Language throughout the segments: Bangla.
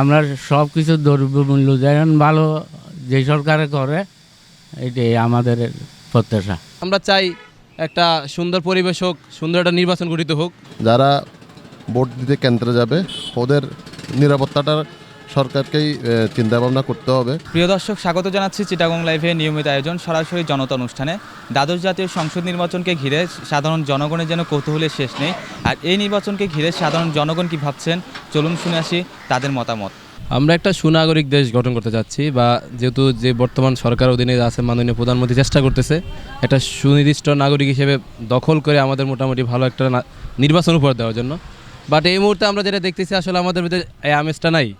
আমরা সব কিছু দ্রব্যমূল্য যেমন ভালো যে সরকারে করে এটাই আমাদের প্রত্যাশা। আমরা চাই একটা সুন্দর পরিবেশ হোক সুন্দর একটা নির্বাচন গঠিত হোক। যারা ভোট দিতে কেন্দ্রে যাবে ওদের নিরাপত্তাটা সরকারকেই চিন্তা ভাবনা করতে হবে। প্রিয় দর্শক স্বাগত জানাচ্ছি চিটাগং লাইভে নিয়মিত আয়োজন সরাসরি জনতা অনুষ্ঠানে দ্বাদশ জাতীয় সংসদ নির্বাচনকে ঘিরে সাধারণ জনগণের যেন কৌতূহলের শেষ নেই। আর এই নির্বাচনকে ঘিরে সাধারণ জনগণ কি ভাবছেন চলুন শুনে আসি তাদের মতামত। আমরা একটা সুনাগরিক দেশ গঠন করতে যাচ্ছি বা যেহেতু যে বর্তমান সরকার অধীনে আছে মাননীয় প্রধানমন্ত্রী চেষ্টা করতেছে একটা সুনির্দিষ্ট নাগরিক হিসেবে দখল করে আমাদের মোটামুটি ভালো একটা না- নির্বাচন উপহার দেওয়ার জন্য। বাট এই মুহূর্তে আমরা যেটা দেখতেছি আসলে আমাদের ভিতরে এই আমেজটা নাই।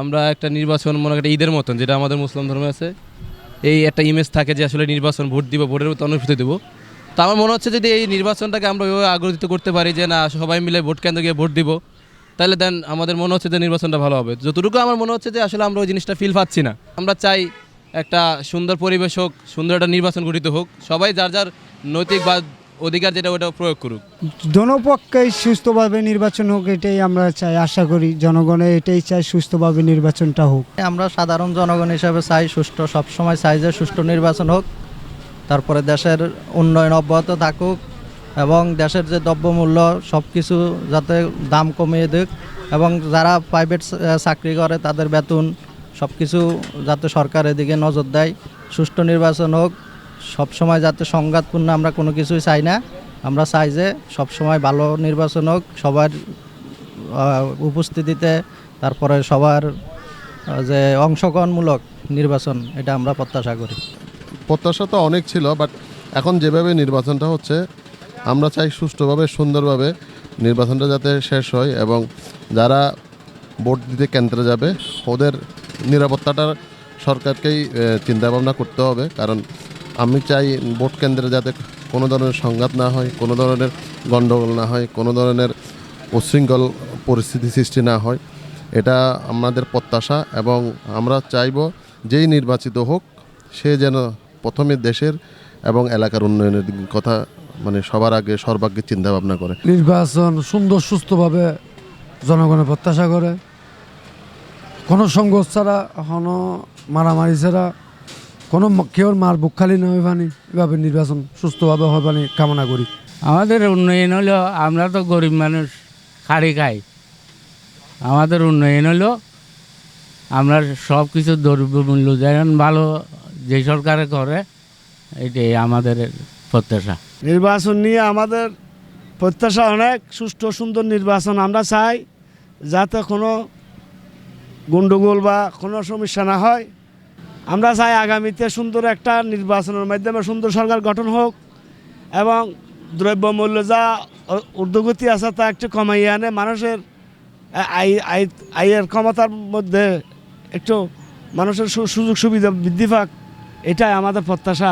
আমরা একটা নির্বাচন মনে একটা ঈদের মতন, যেটা আমাদের মুসলিম ধর্মে আছে। এই একটা ইমেজ থাকে যে আসলে নির্বাচন, ভোট দিব, ভোটের মতো অনুভূতি দেবো। তো আমার মনে হচ্ছে যদি এই নির্বাচনটাকে আমরা ওইভাবে আগ্রহিত করতে পারি যে না, সবাই মিলে ভোট কেন্দ্রে গিয়ে ভোট দিব, তাহলে দেন আমাদের মনে হচ্ছে যে নির্বাচনটা ভালো হবে। যতটুকু আমার মনে হচ্ছে যে আসলে আমরা ওই জিনিসটা ফিল পাচ্ছি না। আমরা চাই একটা সুন্দর পরিবেশ হোক, সুন্দর একটা নির্বাচন গঠিত হোক। সবাই যার যার নৈতিক বা অধিকার যেটা ওটা প্রয়োগ করুক। দোনো পক্ষেই সুস্থভাবে নির্বাচন হোক এটাই আমরা চাই আশা করি। জনগণে এটাই চাই সুস্থভাবে নির্বাচনটা হোক। আমরা সাধারণ জনগণ হিসাবে চাই সুষ্ঠু সবসময় চাই যে সুষ্ঠু নির্বাচন হোক। তারপরে দেশের উন্নয়ন অব্যাহত থাকুক এবং দেশের যে দ্রব্যমূল্য সব কিছু যাতে দাম কমিয়ে দিক এবং যারা প্রাইভেট চাকরি করে তাদের বেতন সব কিছু যাতে সরকার এদিকে নজর দেয়। সুষ্ঠু নির্বাচন হোক সবসময় যাতে সংঘাতপূর্ণ আমরা কোনো কিছুই চাই না। আমরা চাই যে সবসময় ভালো নির্বাচন হোক, সবার উপস্থিতিতে, তারপরে সবার যে অংশগ্রহণমূলক নির্বাচন, এটা আমরা প্রত্যাশা করি। প্রত্যাশা তো অনেক ছিল বাট এখন যেভাবে নির্বাচনটা হচ্ছে, আমরা চাই সুষ্ঠুভাবে, সুন্দরভাবে নির্বাচনটা যাতে শেষ হয় এবং যারা ভোট দিতে কেন্দ্রে যাবে, ওদের নিরাপত্তাটা সরকারকেই চিন্তা ভাবনা করতে হবে, কারণ আমি চাই ভোট কেন্দ্রে যাতে কোনো ধরনের সংঘাত না হয়, কোনো ধরনের গণ্ডগোল না হয়, কোনো ধরনের উচ্ছৃঙ্খল পরিস্থিতি সৃষ্টি না হয়। এটা আমাদের প্রত্যাশা এবং আমরা চাইব যেই নির্বাচিত হোক, সে যেন প্রথমে দেশের এবং এলাকার উন্নয়নের কথা মানে সবার আগে সর্বাগ্যে চিন্তা ভাবনা করে। নির্বাচন সুন্দর সুস্থভাবে জনগণের প্রত্যাশা করে। কোনো সংঘর্ষ ছাড়া কোনো মারামারি ছাড়া কোনো কেউর মার বুক খালি না হয় পানি এভাবে নির্বাচন সুস্থভাবে হয় পানি কামনা করি। আমাদের উন্নয়ন হলো আমরা তো গরিব মানুষ খাড়ি খাই। আমাদের উন্নয়ন হলো আমরা সব কিছু দ্রব্য মূল্য যেমন ভালো যে সরকারে করে এটাই আমাদের প্রত্যাশা। নির্বাচন নিয়ে আমাদের প্রত্যাশা অনেক সুষ্ঠু সুন্দর নির্বাচন আমরা চাই যাতে কোনো গণ্ডগোল বা কোনো সমস্যা না হয়। আমরা চাই আগামীতে সুন্দর একটা নির্বাচনের মাধ্যমে সুন্দর সরকার গঠন হোক এবং দ্রব্যমূল্য যা ঊর্ধ্বগতি আছে তা একটু কমাইয়ে আনে। মানুষের আয় আয় আয়ের ক্ষমতার মধ্যে একটু মানুষের সুযোগ সুবিধা বৃদ্ধি পাক, এটাই আমাদের প্রত্যাশা।